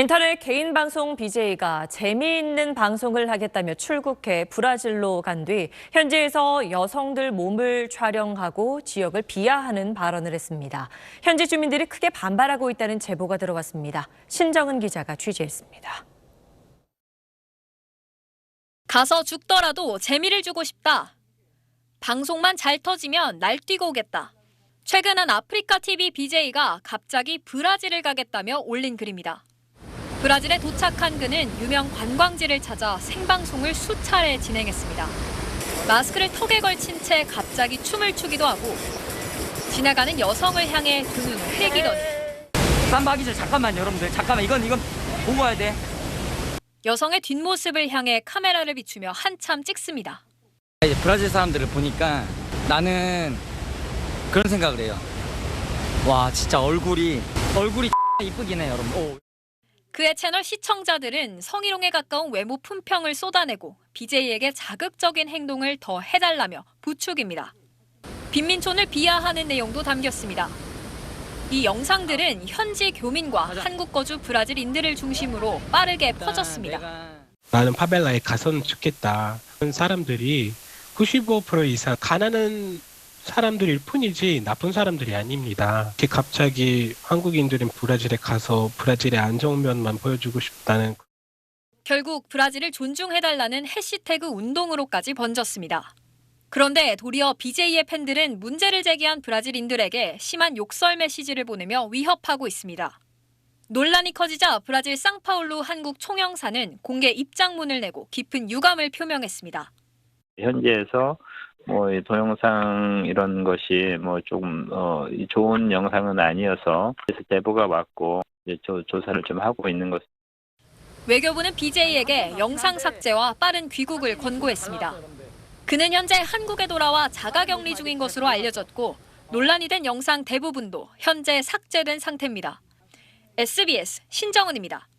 인터넷 개인 방송 BJ가 재미있는 방송을 하겠다며 출국해 브라질로 간 뒤 현지에서 여성들 몸을 촬영하고 지역을 비하하는 발언을 했습니다. 현지 주민들이 크게 반발하고 있다는 제보가 들어왔습니다. 신정은 기자가 취재했습니다. 가서 죽더라도 재미를 주고 싶다. 방송만 잘 터지면 날뛰고 오겠다. 최근 한 아프리카 TV BJ가 갑자기 브라질을 가겠다며 올린 글입니다. 브라질에 도착한 그는 유명 관광지를 찾아 생방송을 수차례 진행했습니다. 마스크를 턱에 걸친 채 갑자기 춤을 추기도 하고 지나가는 여성을 향해 두 눈을 흘기더니 쌈박이 전 잠깐만 여러분들 잠깐만 이건 이건 보고 와야 돼. 여성의 뒷모습을 향해 카메라를 비추며 한참 찍습니다. 브라질 사람들을 보니까 나는 그런 생각을 해요. 와 진짜 얼굴이 얼굴이 이쁘긴 해 여러분. 오. 그의 채널 시청자들은 성희롱에 가까운 외모 품평을 쏟아내고 BJ에게 자극적인 행동을 더 해달라며 부축입니다. 빈민촌을 비하하는 내용도 담겼습니다. 이 영상들은 현지 교민과 한국 거주 브라질인들을 중심으로 빠르게 퍼졌습니다. 내가 나는 파벨라에 가서는 좋겠다. 그런 사람들이 95% 이상 가난한 사람들일 뿐이지 나쁜 사람들이 아닙니다. 이렇게 갑자기 한국인들은 브라질에 가서 브라질의 안 좋은 면만 보여주고 싶다는 결국 브라질을 존중해달라는 해시태그 운동으로까지 번졌습니다. 그런데 도리어 BJ의 팬들은 문제를 제기한 브라질인들에게 심한 욕설 메시지를 보내며 위협하고 있습니다. 논란이 커지자 브라질 상파울루 한국 총영사는 공개 입장문을 내고 깊은 유감을 표명했습니다. 현지에서 뭐 이 동영상 이런 것이 뭐 조금 어, 이 좋은 영상은 아니어서 그래서 제보가 왔고 이제 조, 조사를 좀 하고 있는 것. 외교부는 BJ에게 영상 삭제와 빠른 귀국을 권고했습니다. 그는 현재 한국에 돌아와 자가격리 중인 것으로 알려졌고 논란이 된 영상 대부분도 현재 삭제된 상태입니다. SBS 신정은입니다.